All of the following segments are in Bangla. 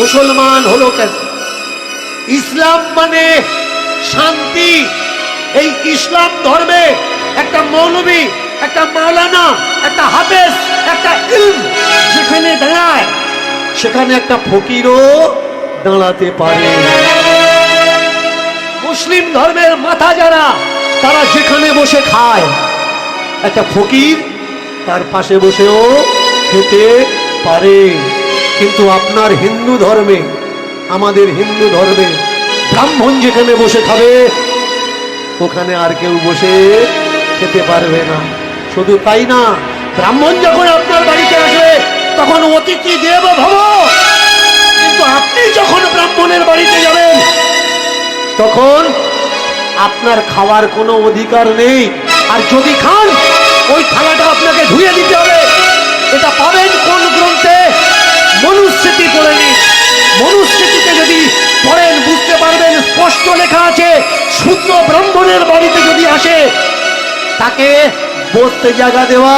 মুসলমান হলো কেন? ইসলাম মানে শান্তি। এই ইসলাম ধর্মে একটা মৌলবী, একটা মাওলানা, একটা হাফেজ, একটা ইলম যেখানে দাঁড়ায়, সেখানে একটা ফকিরও দাঁড়াতে পারে। মুসলিম ধর্মের মাথা যারা, তারা যেখানে বসে খায়, একটা ফকির তার পাশে বসেও খেতে পারে। কিন্তু আপনার হিন্দু ধর্মে, আমাদের হিন্দু ধর্মে ব্রাহ্মণ যেখানে বসে খাবে, ওখানে আর কেউ বসে খেতে পারবে না। শুধু তাই না, ব্রাহ্মণ যখন আপনার বাড়িতে আসবে, তখন অতিথি দেব ভব। কিন্তু আপনি যখন ব্রাহ্মণের বাড়িতে যাবেন, তখন আপনার খাওয়ার কোনো অধিকার নেই। আর যদি খান, ওই থালাটা আপনাকে ধুয়ে দিতে হবে। এটা পাবেন কোন গ্রন্থে? মনুস্মৃতিতে যদি পড়েন, বুঝতে পারবেন, স্পষ্ট লেখা আছে, শূদ্র ব্রাহ্মণের বাড়িতে যদি আসে, তাকে বসতে জায়গা দেওয়া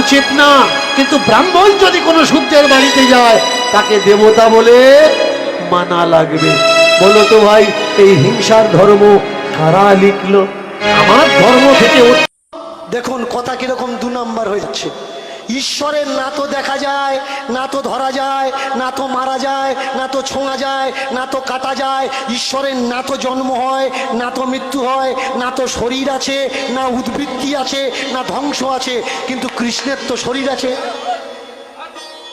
উচিত না। কিন্তু ব্রাহ্মণ যদি কোনো সূর্যের বাড়িতে যায়, তাকে দেবতা বলে মানা লাগবে। বলো তো ভাই, এই হিংসার ধর্ম কারা লিখলো? আমার ধর্ম থেকে দেখুন, কথা কীরকম দু নাম্বার হয়ে যাচ্ছে। ঈশ্বরের না তো দেখা যায় না তো ধরা যায় না তো মারা যায় না তো ছোঁয়া যায় না তো কাটা যায়। ঈশ্বরের না তো জন্ম হয় না তো মৃত্যু হয় না তো শরীর আছে, না উদ্বৃত্তি আছে, না ধ্বংস আছে। কিন্তু কৃষ্ণের তো শরীর আছে।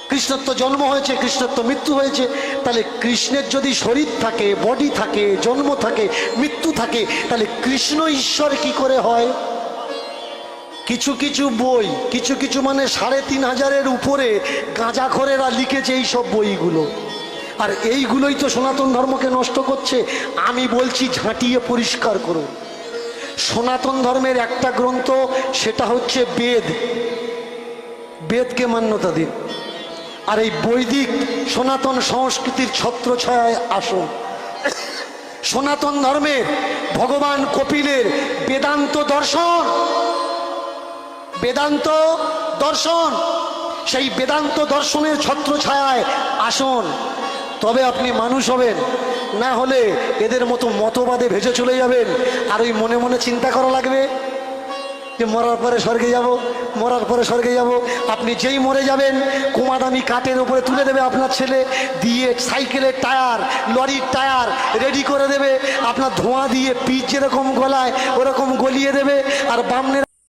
কৃষ্ণের তো জন্ম হয়েছে, কৃষ্ণের তো মৃত্যু হয়েছে। তাহলে কৃষ্ণের যদি শরীর থাকে বডি থাকে, জন্ম থাকে, মৃত্যু থাকে, তাহলে কৃষ্ণ ঈশ্বর কি করে হয়? কিছু কিছু বই, কিছু কিছু মানে সাড়ে তিন হাজারের উপরে গাঁজাখরেরা লিখেছে এই সব বইগুলো। আর এইগুলোই তো সনাতন ধর্মকে নষ্ট করছে। আমি বলছি ঝাঁটিয়ে পরিষ্কার করুন। সনাতন ধর্মের একটা গ্রন্থ, সেটা হচ্ছে বেদ। বেদকে মান্যতা দিন। আর এই বৈদিক সনাতন সংস্কৃতির ছত্রছায়ায় আসুন। সনাতন ধর্মের ভগবান কপিলের বেদান্ত দর্শন। বেদান্ত দর্শন। সেই বেদান্ত দর্শনের ছত্র ছত্রছায়ায় আসুন। তবে আপনি মানুষ হবেন, না হলে এদের মতো মতবাদে ভেসে চলে যাবেন। আর ওই মনে মনে চিন্তা করা লাগবে যে মরার পরে স্বর্গে যাব, মরার পরে স্বর্গে যাব। আপনি যেই মরে যাবেন, কুমাদামি কাঠের উপরে তুলে দেবে আপনার ছেলে, দিয়ে সাইকেলের টায়ার, লরির টায়ার রেডি করে দেবে। আপনার ধোঁয়া দিয়ে পিচ যেরকম গলায়, ওরকম গলিয়ে দেবে। আর বামনের